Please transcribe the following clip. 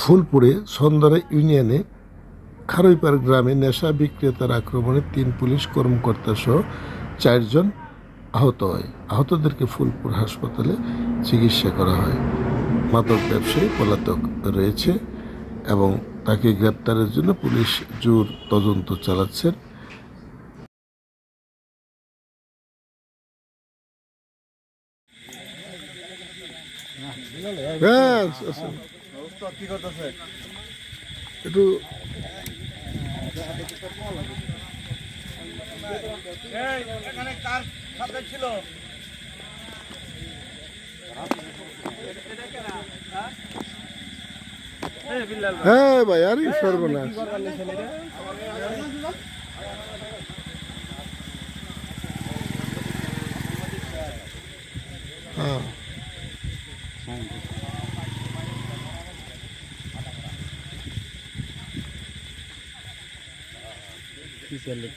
ফুলপুরে সন্দারা ইউনিয়নে খারইপাড় গ্রামে নেশা বিক্রেতার আক্রমণে তিন পুলিশ কর্মকর্তা সহ চারজন আহত হয়। আহতদেরকে ফুলপুর হাসপাতালে চিকিৎসা করা হয়। মাদক ব্যবসায়ী পলাতক রয়েছে এবং তাকে গ্রেপ্তারের জন্য পুলিশ জোর তদন্ত চালাচ্ছেন হ্যাঁ, কি করতেছে? একটু এখানে কার সাথে ছিল? হ্যাঁ ভাই আরে সর্বনাশ। হ্যাঁ। কি চলে